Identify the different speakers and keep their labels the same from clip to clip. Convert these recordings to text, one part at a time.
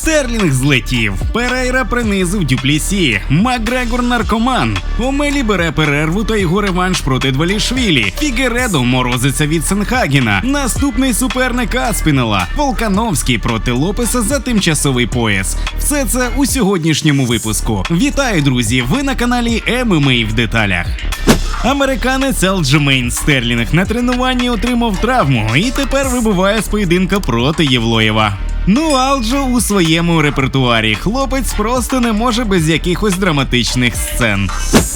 Speaker 1: Стерлінг злетів, Перейра принизив Дюплісі, Макгрегор наркоман. Омелі бере перерву та його реванш проти Двалішвілі. Фігередо морозиться від Сенхагіна. Наступний суперник Аспінела. Волкановський проти Лопеса за тимчасовий пояс. Все це у сьогоднішньому випуску. Вітаю, друзі! Ви на каналі ММА в деталях. Американець Алджемейн Стерлінг на тренуванні отримав травму і тепер вибуває з поєдинка проти Євлоєва. Ну, Алджо у своєму репертуарі хлопець просто не може без якихось драматичних сцен.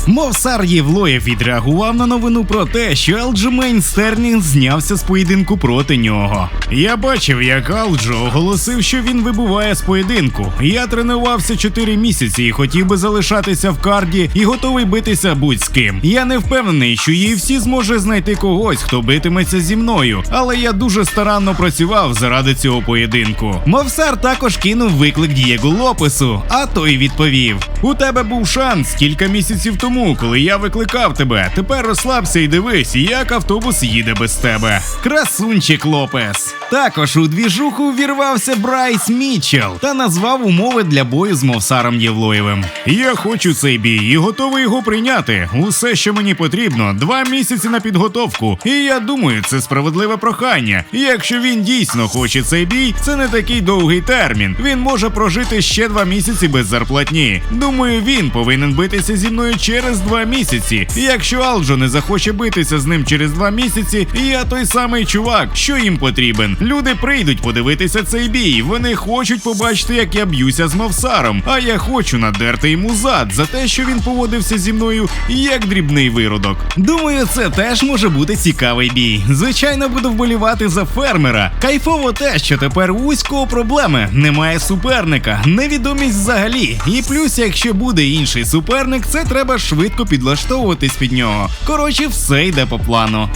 Speaker 1: Мовсар Євлоєв відреагував на новину про те, що Алджемейн Стерлінг знявся з поєдинку проти нього. Я бачив, як Алджо оголосив, що він вибуває з поєдинку. Я тренувався 4 місяці і хотів би залишатися в карді і готовий битися будь з ким. Я не впевнений, що UFC зможе знайти когось, хто битиметься зі мною, але я дуже старанно працював заради цього поєдинку. Мовсар також кинув виклик Дієгу Лопесу, а той відповів: У тебе був шанс кілька місяців тому, коли я викликав тебе. Тепер розслабся і дивись, як автобус їде без тебе. Красунчик Лопес. Також у двіжуху вірвався Брайс Мітчелл та назвав умови для бою з Мовсаром Євлоєвим. Я хочу цей бій і готовий його прийняти. Усе, що мені потрібно, два місяці на підготовку. І я думаю, це справедливе прохання. Якщо він дійсно хоче цей бій, це не такий довгий термін. Він може прожити ще два місяці без зарплатні. Думаю, він повинен битися зі мною через два місяці. Якщо Алджо не захоче битися з ним через два місяці, я той самий чувак, що їм потрібен. Люди прийдуть подивитися цей бій. Вони хочуть побачити, як я б'юся з Мовсаром. А я хочу надерти йому зад за те, що він поводився зі мною як дрібний виродок. Думаю, це теж може бути цікавий бій. Звичайно, буду вболівати за фермера. Кайфово те, що тепер у вузького проблеми немає суперника, невідомість взагалі. І плюс, якщо буде інший суперник, це треба швидко підлаштовуватись під нього. Коротше, все йде по плану.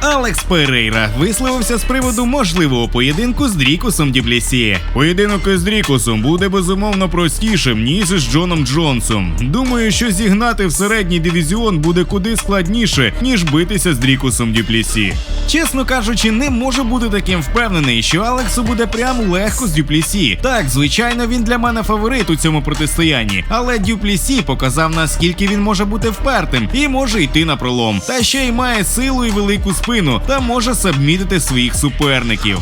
Speaker 1: Алекс Перейра висловився з приводу можливого поєдинку з Дрікусом Діблісі. Поєдинок із Дрікусом буде безумовно простішим, ніж із Джоном Джонсом. Думаю, що зігнати в середній дивізіон буде куди складніше, ніж битися з Дрікусом Дюплісі. Чесно кажучи, не можу бути таким впевнений, що Алексу буде прямо легко з Дюплісі. Так, звичайно, він для мене фаворит у цьому протистоянні, але Дюплісі показав наскільки він може бути впертим і може йти на пролом. Та ще й має силу і велику спину та може сабмітити своїх суперників.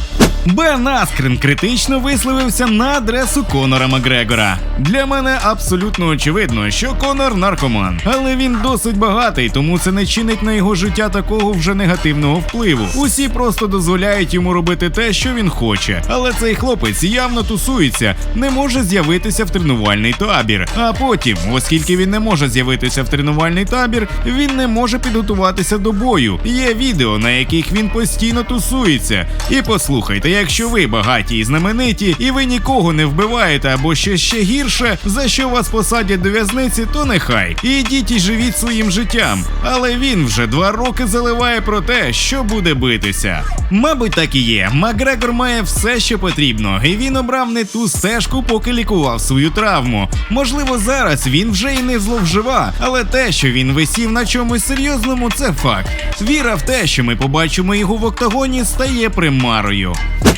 Speaker 1: Бен Аскрен критично висловився на адресу Конора Макгрегора. Для мене абсолютно очевидно, що Конор наркоман, але він досить багатий, тому це не чинить на його життя такого вже негативного впливу. Усі просто дозволяють йому робити те, що він хоче. Але цей хлопець явно тусується, не може з'явитися в тренувальний табір. А потім, оскільки він не може з'явитися в тренувальний табір, він не може підготуватися до бою. Є відео, на яких він постійно тусується. І послухайте, якщо ви багаті і знамениті, і ви нікого не вбиваєте або ще ще гірше, за що вас посадять до в'язниці, то нехай. Ідіть і живіть своїм життям. Але він вже два роки заливає про те, що буде битися. Мабуть, так і є. Макгрегор має все, що потрібно, і він обрав не ту стежку, поки лікував свою травму. Можливо, зараз він вже і не зловжива, але те, що він висів на чомусь серйозному, це факт. Віра в те, що ми побачимо його в октагоні, стає примарою.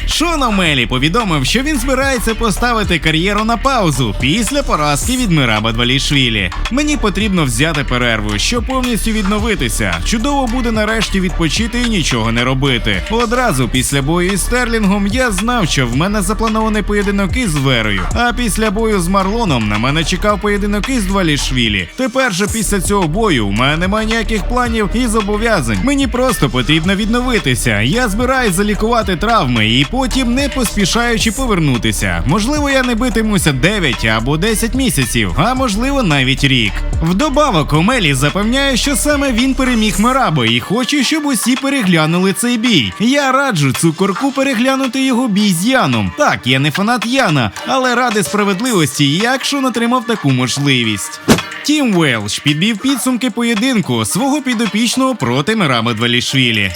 Speaker 1: Шон Омелі повідомив, що він збирається поставити кар'єру на паузу після поразки від Мираба Двалішвілі. Мені потрібно взяти перерву, щоб повністю відновитися. Чудово буде нарешті відпочити і нічого не робити. Одразу після бою із Стерлінгом я знав, що в мене запланований поєдинок із Верою. А після бою з Марлоном на мене чекав поєдинок із Двалішвілі. Тепер же після цього бою у мене немає ніяких планів і зобов'язань. Мені просто потрібно відновитися. Я збираюсь залікувати травми і потім, не поспішаючи повернутися. Можливо, я не битимуся 9 або 10 місяців, а можливо навіть рік. Вдобавок Омелі запевняє, що саме він переміг Мерабо і хоче, щоб усі переглянули цей бій. Я раджу цукорку переглянути його бій з Яном. Так, я не фанат Яна, але ради справедливості, якщо отримав таку можливість. Тім Велш підбив підсумки поєдинку свого підопічного проти Мираба Двалішвілі.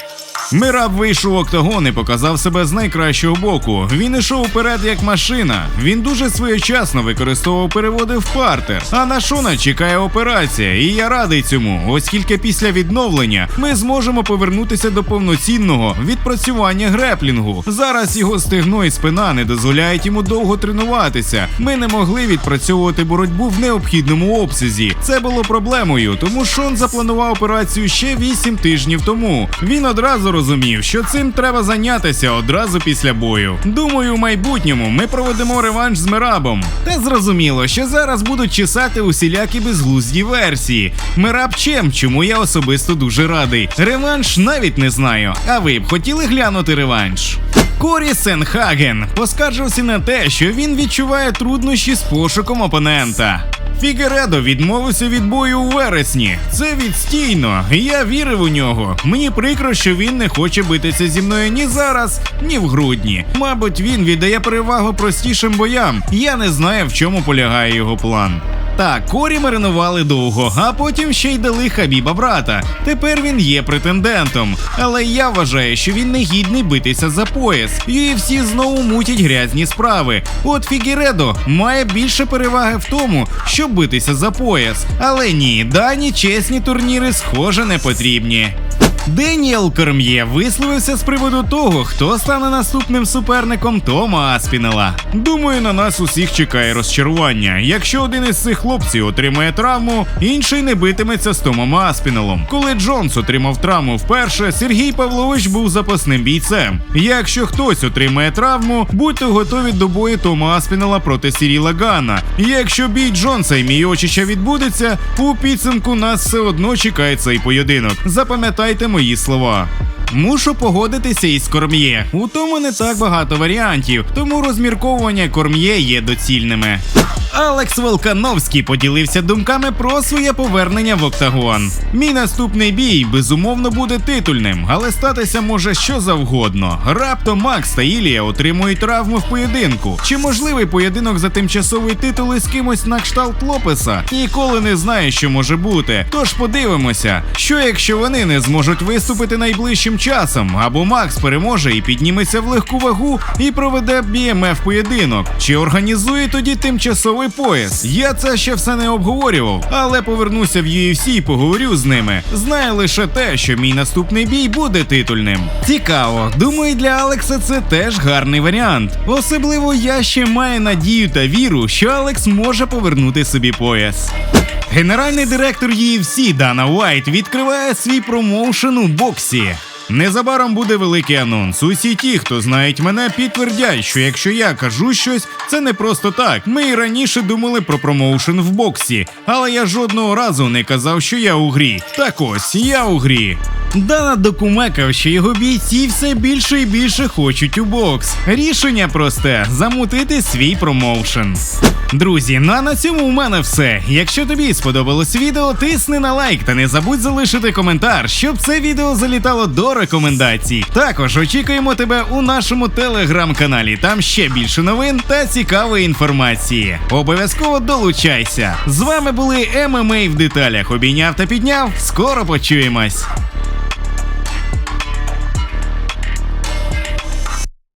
Speaker 1: Мираб вийшов октагон і показав себе з найкращого боку. Він ішов вперед як машина. Він дуже своєчасно використовував переводи в партер. А на Шона чекає операція, і я радий цьому, оскільки після відновлення ми зможемо повернутися до повноцінного відпрацювання греплінгу. Зараз його стегно і спина не дозволяють йому довго тренуватися. Ми не могли відпрацьовувати боротьбу в необхідному обсязі. Це було проблемою, тому Шон запланував операцію ще 8 тижнів тому. Він одразу розумів, що цим треба зайнятися одразу після бою. Думаю, в майбутньому ми проведемо реванш з Мирабом. Та зрозуміло, що зараз будуть чесати усілякі безглузді версії. Мираб чим, чому я особисто дуже радий. Реванш навіть не знаю. А ви б хотіли глянути реванш? Корі Сенхаген поскаржився на те, що він відчуває труднощі з пошуком опонента. Фігередо відмовився від бою у вересні. Це відстійно. Я вірив у нього. Мені прикро, що він не хоче битися зі мною ні зараз, ні в грудні. Мабуть, він віддає перевагу простішим боям. Я не знаю, в чому полягає його план. Так, Корі маринували довго, а потім ще й дали Хабіба брата. Тепер він є претендентом. Але я вважаю, що він не гідний битися за пояс. Всі знову мутять грязні справи. От Фігіредо має більше переваги в тому, щоб битися за пояс. Але ні, дані чесні турніри схоже не потрібні. Деніел Корм'є висловився з приводу того, хто стане наступним суперником Тома Аспінела. Думаю, на нас усіх чекає розчарування. Якщо один із цих хлопців отримає травму, інший не битиметься з Томом Аспінелом. Коли Джонс отримав травму вперше, Сергій Павлович був запасним бійцем. Якщо хтось отримає травму, будьте готові до бою Тома Аспінела проти Сіріла Гана. Якщо бій Джонса і Мійочича відбудеться, у підсумку нас все одно чекає цей поєдинок. Запам'ятайте мої слова. Мушу погодитися із корм'є. У тому не так багато варіантів, тому розмірковування корм'є є доцільними. Алекс Волкановський поділився думками про своє повернення в октагон. Мій наступний бій безумовно буде титульним, але статися може що завгодно. Раптом Макс та Ілія отримують травму в поєдинку. Чи можливий поєдинок за тимчасовий титул із кимось на кшталт Лопеса? Ніколи не знаю, що може бути. Тож подивимося, що якщо вони не зможуть виступити найближчим часом, або Макс переможе і підніметься в легку вагу і проведе BMF поєдинок, чи організує тоді тимчасовий пояс. Я це ще все не обговорював, але повернуся в UFC і поговорю з ними. Знаю лише те, що мій наступний бій буде титульним. Цікаво, думаю, для Алекса це теж гарний варіант. Особливо я ще маю надію та віру, що Алекс може повернути собі пояс. Генеральний директор UFC Дана Уайт відкриває свій промоушен у боксі. Незабаром буде великий анонс. Усі ті, хто знають мене, підтвердять, що якщо я кажу щось, це не просто так. Ми і раніше думали про промоушен в боксі, але я жодного разу не казав, що я у грі. Так ось я у грі. Дана докумекав, що його бійці все більше і більше хочуть у бокс. Рішення просте замутити свій промоушен. Друзі, ну а на цьому у мене все. Якщо тобі сподобалось відео, тисни на лайк та не забудь залишити коментар, щоб це відео залітало до рекомендацій. Також очікуємо тебе у нашому телеграм-каналі. Там ще більше новин та цікавої інформації. Обов'язково долучайся. З вами були ММА в деталях. Обійняв та підняв. Скоро почуємось.